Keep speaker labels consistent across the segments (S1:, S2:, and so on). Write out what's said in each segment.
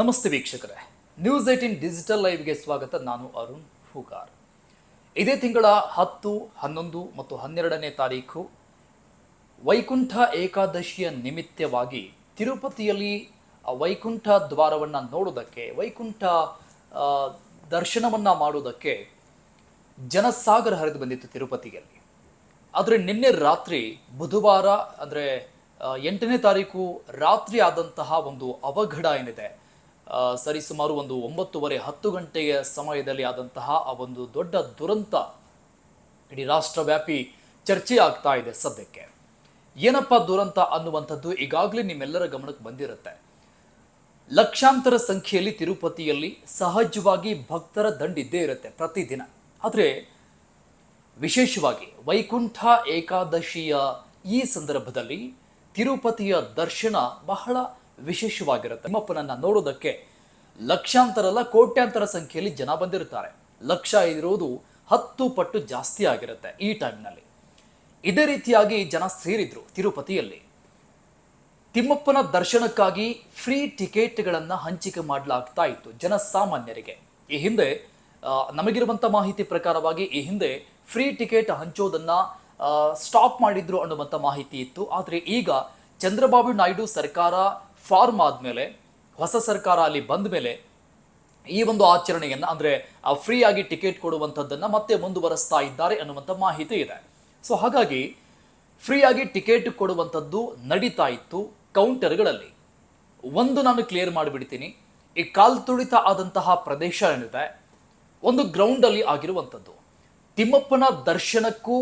S1: ನಮಸ್ತೆ ವೀಕ್ಷಕರೇ. News eighteen digital ಲೈವ್ಗೆ ಸ್ವಾಗತ. ನಾನು ಅರುಣ್ ಹೂಗಾರ್. ಇದೇ ತಿಂಗಳ ಹತ್ತು, ಹನ್ನೊಂದು ಮತ್ತು ಹನ್ನೆರಡನೇ ತಾರೀಕು ವೈಕುಂಠ ಏಕಾದಶಿಯ ನಿಮಿತ್ತವಾಗಿ ತಿರುಪತಿಯಲ್ಲಿ ವೈಕುಂಠ ದ್ವಾರವನ್ನು ನೋಡೋದಕ್ಕೆ ವೈಕುಂಠ ದರ್ಶನವನ್ನು ಮಾಡೋದಕ್ಕೆ ಜನಸಾಗರ ಹರಿದು ಬಂದಿತ್ತು ತಿರುಪತಿಯಲ್ಲಿ. ಆದರೆ ನಿನ್ನೆ ರಾತ್ರಿ, ಬುಧವಾರ ಅಂದರೆ ಎಂಟನೇ ತಾರೀಕು ರಾತ್ರಿ ಆದಂತಹ ಒಂದು ಅವಘಡ ಏನಿದೆ ಸರಿಸುಮಾರು ಒಂದು ಒಂಬತ್ತುವರೆ ಹತ್ತು ಗಂಟೆಯ ಸಮಯದಲ್ಲಿ ಆದಂತಹ ಆ ಒಂದು ದೊಡ್ಡ ದುರಂತ ಇಡೀ ರಾಷ್ಟ್ರವ್ಯಾಪಿ ಚರ್ಚೆ ಆಗ್ತಾ ಇದೆ ಸದ್ಯಕ್ಕೆ. ಏನಪ್ಪ ದುರಂತ ಅನ್ನುವಂಥದ್ದು ಈಗಾಗಲೇ ನಿಮ್ಮೆಲ್ಲರ ಗಮನಕ್ಕೆ ಬಂದಿರುತ್ತೆ. ಲಕ್ಷಾಂತರ ಸಂಖ್ಯೆಯಲ್ಲಿ ತಿರುಪತಿಯಲ್ಲಿ ಸಹಜವಾಗಿ ಭಕ್ತರ ದಂಡಿದ್ದೇ ಇರುತ್ತೆ ಪ್ರತಿದಿನ. ಆದರೆ ವಿಶೇಷವಾಗಿ ವೈಕುಂಠ ಏಕಾದಶಿಯ ಈ ಸಂದರ್ಭದಲ್ಲಿ ತಿರುಪತಿಯ ದರ್ಶನ ಬಹಳ ವಿಶೇಷವಾಗಿರುತ್ತೆ. ತಿಮ್ಮಪ್ಪನನ್ನ ನೋಡೋದಕ್ಕೆ ಲಕ್ಷಾಂತರ ಅಲ್ಲ ಕೋಟ್ಯಾಂತರ ಸಂಖ್ಯೆಯಲ್ಲಿ ಜನ ಬಂದಿರ್ತಾರೆ ಲಕ್ಷ ಇರೋದು ಹತ್ತು ಪಟ್ಟು ಜಾಸ್ತಿ ಆಗಿರುತ್ತೆ ಈ ಟೈಮ್ನಲ್ಲಿ. ಇದೇ ರೀತಿಯಾಗಿ ಜನ ಸೇರಿದ್ರು ತಿರುಪತಿಯಲ್ಲಿ. ತಿಮ್ಮಪ್ಪನ ದರ್ಶನಕ್ಕಾಗಿ ಫ್ರೀ ಟಿಕೆಟ್ಗಳನ್ನು ಹಂಚಿಕೆ ಮಾಡಲಾಗ್ತಾ ಇತ್ತು ಜನಸಾಮಾನ್ಯರಿಗೆ ಈ ಹಿಂದೆ ನಮಗಿರುವಂಥ ಮಾಹಿತಿ ಪ್ರಕಾರವಾಗಿ ಈ ಹಿಂದೆ ಫ್ರೀ ಟಿಕೆಟ್ ಹಂಚೋದನ್ನ ಸ್ಟಾಪ್ ಮಾಡಿದ್ರು ಅನ್ನುವಂಥ ಮಾಹಿತಿ ಇತ್ತು. ಆದರೆ ಈಗ ಚಂದ್ರಬಾಬು ನಾಯ್ಡು ಸರ್ಕಾರ ಫಾರ್ಮ್ ಆದಮೇಲೆ, ಹೊಸ ಸರ್ಕಾರ ಅಲ್ಲಿ ಬಂದ ಮೇಲೆ ಈ ಒಂದು ಆಚರಣೆಯನ್ನು, ಅಂದರೆ ಫ್ರೀಯಾಗಿ ಟಿಕೆಟ್ ಕೊಡುವಂಥದ್ದನ್ನು ಮತ್ತೆ ಮುಂದುವರೆಸ್ತಾ ಇದ್ದಾರೆ ಅನ್ನುವಂಥ ಮಾಹಿತಿ ಇದೆ. ಸೊ ಹಾಗಾಗಿ ಫ್ರೀಯಾಗಿ ಟಿಕೆಟ್ ಕೊಡುವಂಥದ್ದು ನಡೀತಾ ಇತ್ತು ಕೌಂಟರ್ಗಳಲ್ಲಿ. ಒಂದು ನಾನು ಕ್ಲಿಯರ್ ಮಾಡಿಬಿಡ್ತೀನಿ, ಈ ಕಾಲ್ತುಳಿತ ಆದಂತಹ ಪ್ರದೇಶ ಏನಿದೆ, ಒಂದು ಗ್ರೌಂಡಲ್ಲಿ ಆಗಿರುವಂಥದ್ದು. ತಿಮ್ಮಪ್ಪನ ದರ್ಶನಕ್ಕೂ,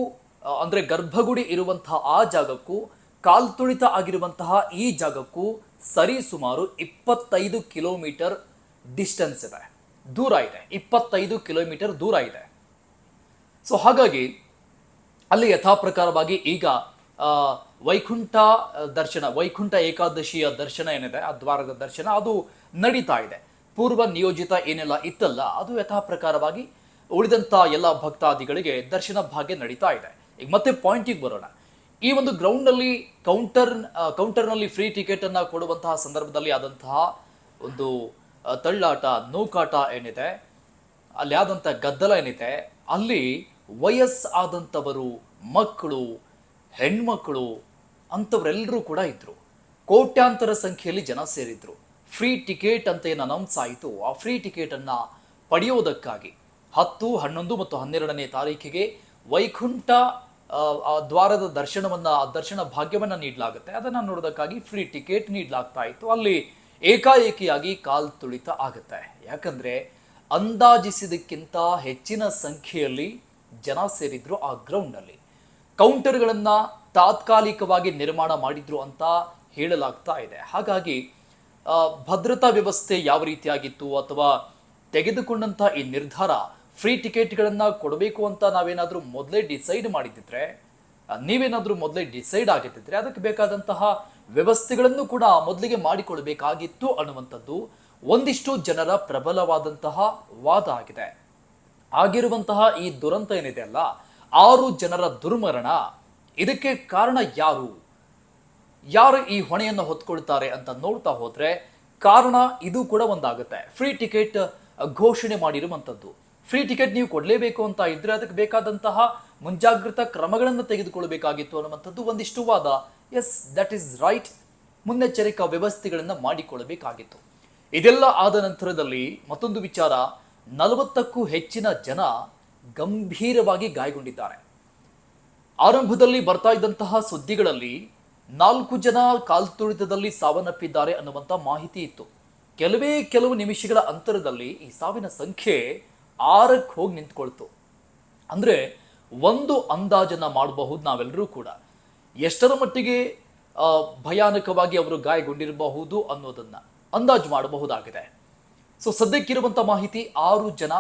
S1: ಅಂದ್ರೆ ಗರ್ಭಗುಡಿ ಇರುವಂತಹ ಆ ಜಾಗಕ್ಕೂ ಕಾಲ್ತುಳಿತ ಆಗಿರುವಂತಹ ಈ ಜಾಗಕ್ಕೂ ಸರಿ ಸುಮಾರು ಇಪ್ಪತ್ತೈದು ಕಿಲೋಮೀಟರ್ ಡಿಸ್ಟೆನ್ಸ್ ಇದೆ. ದೂರ ಇದೆ. ಇಪ್ಪತ್ತೈದು ಕಿಲೋಮೀಟರ್ ದೂರ ಇದೆ. ಸೊ ಹಾಗಾಗಿ ಅಲ್ಲಿ ಯಥಾಪ್ರಕಾರವಾಗಿ ಈಗ ವೈಕುಂಠ ದರ್ಶನ, ವೈಕುಂಠ ಏಕಾದಶಿಯ ದರ್ಶನ ಏನಿದೆ, ಆ ದ್ವಾರದ ದರ್ಶನ ಅದು ನಡೀತಾ ಇದೆ. ಪೂರ್ವ ನಿಯೋಜಿತ ಏನೆಲ್ಲ ಇತ್ತಲ್ಲ, ಅದು ಯಥಾಪ್ರಕಾರವಾಗಿ ಉಳಿದಂತ ಎಲ್ಲ ಭಕ್ತಾದಿಗಳಿಗೆ ದರ್ಶನ ಭಾಗ್ಯ ನಡೀತಾ ಇದೆ. ಈಗ ಮತ್ತೆ ಪಾಯಿಂಟಿಗೆ ಬರೋಣ. ಈ ಒಂದು ಗ್ರೌಂಡ್ನಲ್ಲಿ ಕೌಂಟರ್ ಕೌಂಟರ್ನಲ್ಲಿ ಫ್ರೀ ಟಿಕೆಟ್ ಅನ್ನ ಕೊಡುವಂತಹ ಸಂದರ್ಭದಲ್ಲಿ ಆದಂತಹ ಒಂದು ತಳ್ಳಾಟ, ನೂಕಾಟ ಏನಿದೆ, ಅಲ್ಲಿ ಆದಂಥ ಗದ್ದಲ ಏನಿದೆ, ಅಲ್ಲಿ ವಯಸ್ ಆದಂಥವರು ಮಕ್ಕಳು, ಹೆಣ್ಮಕ್ಳು, ಅಂಥವರೆಲ್ಲರೂ ಕೂಡ ಇದ್ದರು ಕೋಟ್ಯಾಂತರ ಸಂಖ್ಯೆಯಲ್ಲಿ ಜನ ಸೇರಿದ್ರು. ಫ್ರೀ ಟಿಕೆಟ್ ಅಂತ ಏನು ಅನೌನ್ಸ್ ಆಯಿತು, ಆ ಫ್ರೀ ಟಿಕೆಟನ್ನು ಪಡೆಯೋದಕ್ಕಾಗಿ ಹತ್ತು, ಹನ್ನೊಂದು ಮತ್ತು ಹನ್ನೆರಡನೇ ತಾರೀಕಿಗೆ ವೈಕುಂಠ ಆ, ದ್ವಾರದ ದರ್ಶನವನ್ನ ಆ ದರ್ಶನ ಭಾಗ್ಯವನ್ನ ನೀಡಲಾಗುತ್ತೆ. ಅದನ್ನ ನೋಡೋದಕ್ಕಾಗಿ ಫ್ರೀ ಟಿಕೆಟ್ ನೀಡಲಾಗ್ತಾ ಇತ್ತು. ಅಲ್ಲಿ ಏಕಾಏಕಿಯಾಗಿ ಕಾಲ್ ತುಳಿತ ಆಗುತ್ತೆ. ಯಾಕಂದ್ರೆ ಅಂದಾಜಿಸಿದಕ್ಕಿಂತ ಹೆಚ್ಚಿನ ಸಂಖ್ಯೆಯಲ್ಲಿ ಜನ ಸೇರಿದ್ರು ಆ ಗ್ರೌಂಡ್ನಲ್ಲಿ ಕೌಂಟರ್ಗಳನ್ನು ತಾತ್ಕಾಲಿಕವಾಗಿ ನಿರ್ಮಾಣ ಮಾಡಿದ್ರು ಅಂತ ಹೇಳಲಾಗ್ತಾ ಇದೆ. ಹಾಗಾಗಿ ಭದ್ರತಾ ವ್ಯವಸ್ಥೆ ಯಾವ ರೀತಿಯಾಗಿತ್ತು ಅಥವಾ ತೆಗೆದುಕೊಂಡಂಥ ಈ ನಿರ್ಧಾರ ಫ್ರೀ ಟಿಕೆಟ್ಗಳನ್ನು ಕೊಡಬೇಕು ಅಂತ ನಾವೇನಾದರೂ ಮೊದಲೇ ಡಿಸೈಡ್ ಮಾಡಿದ್ದಿದ್ರೆ ನೀವೇನಾದರೂ ಮೊದಲೇ ಡಿಸೈಡ್ ಆಗಿದ್ದಿದ್ರೆ ಅದಕ್ಕೆ ಬೇಕಾದಂತಹ ವ್ಯವಸ್ಥೆಗಳನ್ನು ಕೂಡ ಮೊದಲಿಗೆ ಮಾಡಿಕೊಳ್ಬೇಕಾಗಿತ್ತು ಅನ್ನುವಂಥದ್ದು ಒಂದಿಷ್ಟು ಜನರ ಪ್ರಬಲವಾದಂತಹ ವಾದ ಆಗಿದೆ. ಆಗಿರುವಂತಹ ಈ ದುರಂತ ಏನಿದೆ ಅಲ್ಲ, ಆರು ಜನರ ದುರ್ಮರಣ, ಇದಕ್ಕೆ ಕಾರಣ ಯಾರು? ಯಾರು ಈ ಹೊಣೆಯನ್ನು ಹೊತ್ಕೊಳ್ತಾರೆ ಅಂತ ನೋಡ್ತಾ ಹೋದ್ರೆ ಕಾರಣ ಇದು ಕೂಡ ಒಂದಾಗುತ್ತೆ. ಫ್ರೀ ಟಿಕೆಟ್ ಘೋಷಣೆ ಮಾಡಿರುವಂಥದ್ದು. ಫ್ರೀ ಟಿಕೆಟ್ ನೀವು ಕೊಡಲೇಬೇಕು ಅಂತ ಇದ್ರೆ ಅದಕ್ಕೆ ಬೇಕಾದಂತಹ ಮುಂಜಾಗ್ರತಾ ಕ್ರಮಗಳನ್ನು ತೆಗೆದುಕೊಳ್ಳಬೇಕಾಗಿತ್ತು ಅನ್ನುವಂಥದ್ದು ಒಂದಿಷ್ಟು ವಾದ. ಎಸ್ ದಟ್ ಈಸ್ ರೈಟ್ ಮುನ್ನೆಚ್ಚರಿಕಾ ವ್ಯವಸ್ಥೆಗಳನ್ನು ಮಾಡಿಕೊಳ್ಳಬೇಕಾಗಿತ್ತು. ಇದೆಲ್ಲ ಆದ ನಂತರದಲ್ಲಿ ಮತ್ತೊಂದು ವಿಚಾರ. ನಲವತ್ತಕ್ಕೂ ಹೆಚ್ಚಿನ ಜನ ಗಂಭೀರವಾಗಿ ಗಾಯಗೊಂಡಿದ್ದಾರೆ. ಆರಂಭದಲ್ಲಿ ಬರ್ತಾ ಇದ್ದಂತಹ ಸುದ್ದಿಗಳಲ್ಲಿ ನಾಲ್ಕು ಜನ ಕಾಲ್ತುಳಿತದಲ್ಲಿ ಸಾವನ್ನಪ್ಪಿದ್ದಾರೆ ಅನ್ನುವಂಥ ಮಾಹಿತಿ ಇತ್ತು. ಕೆಲವೇ ಕೆಲವು ನಿಮಿಷಗಳ ಅಂತರದಲ್ಲಿ ಈ ಸಾವಿನ ಸಂಖ್ಯೆ ಆರಕ್ಕೆ ಹೋಗಿ ನಿಂತ್ಕೊಳ್ತು. ಅಂದರೆ ಒಂದು ಅಂದಾಜನ್ನ ಮಾಡಬಹುದು ನಾವೆಲ್ಲರೂ ಕೂಡ. ಎಷ್ಟರ ಮಟ್ಟಿಗೆ ಭಯಾನಕವಾಗಿ ಅವರು ಗಾಯಗೊಂಡಿರಬಹುದು ಅನ್ನೋದನ್ನು ಅಂದಾಜು ಮಾಡಬಹುದಾಗಿದೆ. ಸೊ ಸದ್ಯಕ್ಕಿರುವಂಥ ಮಾಹಿತಿ ಆರು ಜನ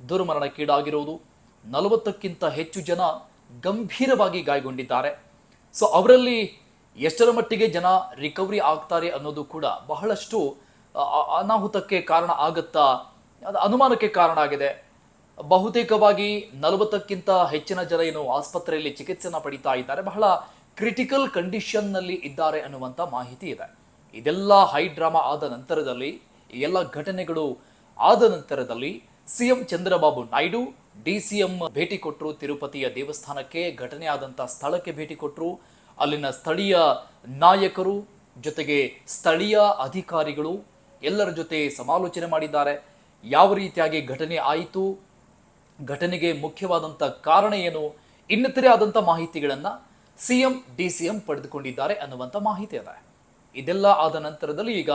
S1: ದುರ್ಮರಣಕ್ಕೀಡಾಗಿರೋದು, ನಲವತ್ತಕ್ಕಿಂತ ಹೆಚ್ಚು ಜನ ಗಂಭೀರವಾಗಿ ಗಾಯಗೊಂಡಿದ್ದಾರೆ. ಸೊ ಅವರಲ್ಲಿ ಎಷ್ಟರ ಮಟ್ಟಿಗೆ ಜನ ರಿಕವರಿ ಆಗ್ತಾರೆ ಅನ್ನೋದು ಕೂಡ ಬಹಳಷ್ಟು ಅನಾಹುತಕ್ಕೆ ಕಾರಣ ಆಗತ್ತಾ ಅದು ಅನುಮಾನಕ್ಕೆ ಕಾರಣ ಆಗಿದೆ. ಬಹುತೇಕವಾಗಿ ನಲವತ್ತಕ್ಕಿಂತ ಹೆಚ್ಚಿನ ಜನ ಏನು ಆಸ್ಪತ್ರೆಯಲ್ಲಿ ಚಿಕಿತ್ಸೆನ ಪಡಿತಾ ಇದ್ದಾರೆ. ಬಹಳ ಕ್ರಿಟಿಕಲ್ ಕಂಡೀಷನ್ನಲ್ಲಿ ಇದ್ದಾರೆ ಅನ್ನುವಂಥ ಮಾಹಿತಿ ಇದೆ. ಇದೆಲ್ಲ ಹೈ ಡ್ರಾಮಾ ಆದ ನಂತರದಲ್ಲಿ ಎಲ್ಲ ಘಟನೆಗಳು ಆದ ನಂತರದಲ್ಲಿ CM Chandrababu Naidu, D C M ಭೇಟಿ ಕೊಟ್ಟರು ತಿರುಪತಿಯ ದೇವಸ್ಥಾನಕ್ಕೆ ಘಟನೆ ಆದಂಥ ಸ್ಥಳಕ್ಕೆ ಭೇಟಿ ಕೊಟ್ಟರು ಅಲ್ಲಿನ ಸ್ಥಳೀಯ ನಾಯಕರು, ಜೊತೆಗೆ ಸ್ಥಳೀಯ ಅಧಿಕಾರಿಗಳು ಎಲ್ಲರ ಜೊತೆ ಸಮಾಲೋಚನೆ ಮಾಡಿದ್ದಾರೆ. ಯಾವ ರೀತಿಯಾಗಿ ಘಟನೆ ಆಯಿತು, ಘಟನೆಗೆ ಮುಖ್ಯವಾದಂಥ ಕಾರಣ ಏನು, ಇನ್ನಿತರೆ ಆದಂಥ ಮಾಹಿತಿಗಳನ್ನು C M D C M ಪಡೆದುಕೊಂಡಿದ್ದಾರೆ ಅನ್ನುವಂಥ ಮಾಹಿತಿ ಇದೆ ಇದೆಲ್ಲ ಆದ ನಂತರದಲ್ಲಿ ಈಗ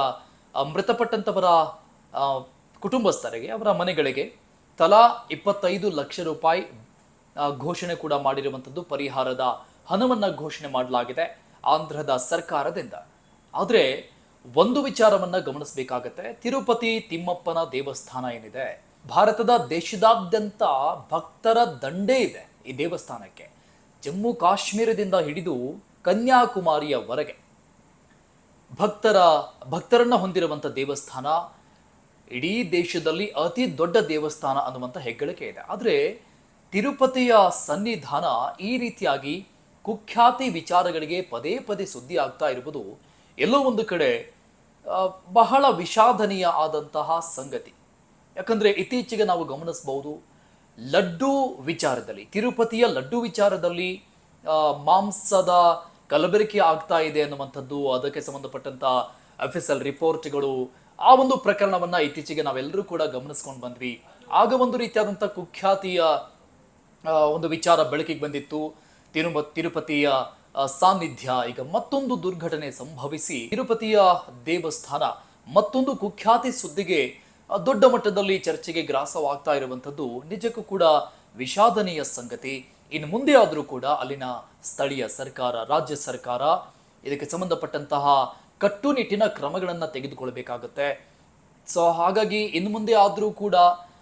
S1: ಮೃತಪಟ್ಟಂಥವರ ಕುಟುಂಬಸ್ಥರಿಗೆ, ಅವರ ಮನೆಗಳಿಗೆ ತಲಾ ಇಪ್ಪತ್ತೈದು ಲಕ್ಷ ರೂಪಾಯಿ ಘೋಷಣೆ ಕೂಡ ಮಾಡಿರುವಂಥದ್ದು ಪರಿಹಾರದ ಹಣವನ್ನು ಘೋಷಣೆ ಮಾಡಲಾಗಿದೆ ಆಂಧ್ರದ ಸರ್ಕಾರದಿಂದ. ಆದರೆ ಒಂದು ವಿಚಾರವನ್ನ ಗಮನಿಸಬೇಕಾಗತ್ತೆ. ತಿರುಪತಿ ತಿಮ್ಮಪ್ಪನ ದೇವಸ್ಥಾನ ಏನಿದೆ? ಭಾರತದ ದೇಶದಾದ್ಯಂತ ಭಕ್ತರ ದಂಡೇ ಇದೆ ಈ ದೇವಸ್ಥಾನಕ್ಕೆ. ಜಮ್ಮು ಕಾಶ್ಮೀರದಿಂದ ಹಿಡಿದು ಕನ್ಯಾಕುಮಾರಿಯವರೆಗೆ ಭಕ್ತರ, ಭಕ್ತರನ್ನ ಹೊಂದಿರುವಂಥ ದೇವಸ್ಥಾನ, ಇಡೀ ದೇಶದಲ್ಲಿ ಅತಿ ದೊಡ್ಡ ದೇವಸ್ಥಾನ ಅನ್ನುವಂಥ ಹೆಗ್ಗಳಿಕೆ ಇದೆ. ಆದರೆ ತಿರುಪತಿಯ ಸನ್ನಿಧಾನ ಈ ರೀತಿಯಾಗಿ ಕುಖ್ಯಾತಿ ವಿಚಾರಗಳಿಗೆ ಪದೇ ಪದೇ ಸುದ್ದಿ ಆಗ್ತಾ ಇರುವುದು ಎಲ್ಲೋ ಒಂದು ಕಡೆ ಬಹಳ ವಿಷಾದನೀಯ ಆದಂತಹ ಸಂಗತಿ. ಯಾಕಂದರೆ ಇತ್ತೀಚೆಗೆ ನಾವು ಗಮನಿಸಬಹುದು, ಲಡ್ಡು ವಿಚಾರದಲ್ಲಿ, ತಿರುಪತಿಯ ಲಡ್ಡು ವಿಚಾರದಲ್ಲಿ ಮಾಂಸದ ಕಲಬೆರಕೆ ಆಗ್ತಾ ಇದೆ ಅನ್ನುವಂಥದ್ದು, ಅದಕ್ಕೆ ಸಂಬಂಧಪಟ್ಟಂಥ ಎಲ್ ರಿಪೋರ್ಟ್ಗಳು ಆ ಒಂದು ಪ್ರಕರಣವನ್ನ ಇತ್ತೀಚೆಗೆ ನಾವೆಲ್ಲರೂ ಕೂಡ ಗಮನಿಸ್ಕೊಂಡು ಬಂದ್ವಿ. ಆಗ ಒಂದು ರೀತಿಯಾದಂಥ ಕುಖ್ಯಾತಿಯ ಒಂದು ವಿಚಾರ ಬೆಳಕಿಗೆ ಬಂದಿತ್ತು. ತಿರುಮ, ತಿರುಪತಿಯ ಸಾನ್ನಿಧ್ಯ, ಈಗ ಮತ್ತೊಂದು ದುರ್ಘಟನೆ ಸಂಭವಿಸಿ ತಿರುಪತಿಯ ದೇವಸ್ಥಾನ, ಮತ್ತೊಂದು ಕುಖ್ಯಾತಿ ಸುದ್ದಿಗೆ ದೊಡ್ಡ ಮಟ್ಟದಲ್ಲಿ ಚರ್ಚೆಗೆ ಗ್ರಾಸವಾಗ್ತಾ ಇರುವಂಥದ್ದು ನಿಜಕ್ಕೂ ಕೂಡ ವಿಷಾದನೀಯ ಸಂಗತಿ. ಇನ್ನು ಮುಂದೆ ಆದರೂ ಕೂಡ ಅಲ್ಲಿನ ಸ್ಥಳೀಯ ಸರ್ಕಾರ, ರಾಜ್ಯ ಸರ್ಕಾರ ಇದಕ್ಕೆ ಸಂಬಂಧಪಟ್ಟಂತಹ ಕಟ್ಟುನಿಟ್ಟಿನ ಕ್ರಮಗಳನ್ನು ತೆಗೆದುಕೊಳ್ಬೇಕಾಗತ್ತೆ. ಸೊ, ಹಾಗಾಗಿ ಇನ್ನು ಮುಂದೆ ಆದರೂ ಕೂಡ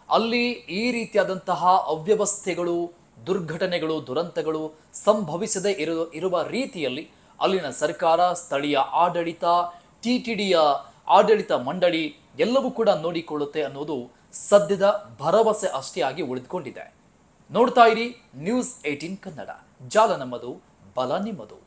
S1: ಅಲ್ಲಿ ಈ ರೀತಿಯಾದಂತಹ ಅವ್ಯವಸ್ಥೆಗಳು ದುರ್ಘಟನೆಗಳು, ದುರಂತಗಳು ಸಂಭವಿಸದೇ ಇರು, ಇರುವ ರೀತಿಯಲ್ಲಿ ಅಲ್ಲಿನ ಸರ್ಕಾರ, ಸ್ಥಳೀಯ ಆಡಳಿತ, ಟಿ ಟಿ ಡಿಯ ಆಡಳಿತ ಮಂಡಳಿ ಎಲ್ಲವೂ ಕೂಡ ನೋಡಿಕೊಳ್ಳುತ್ತೆ ಅನ್ನೋದು ಸದ್ಯದ ಭರವಸೆ ಅಷ್ಟೇ ಆಗಿ ಉಳಿದುಕೊಂಡಿದೆ. ನೋಡ್ತಾ ಇರಿ, ನ್ಯೂಸ್ ಏಟೀನ್ ಕನ್ನಡ. ಜಾಲ ನಮ್ಮದು, ಬಲ ನಿಮ್ಮದು.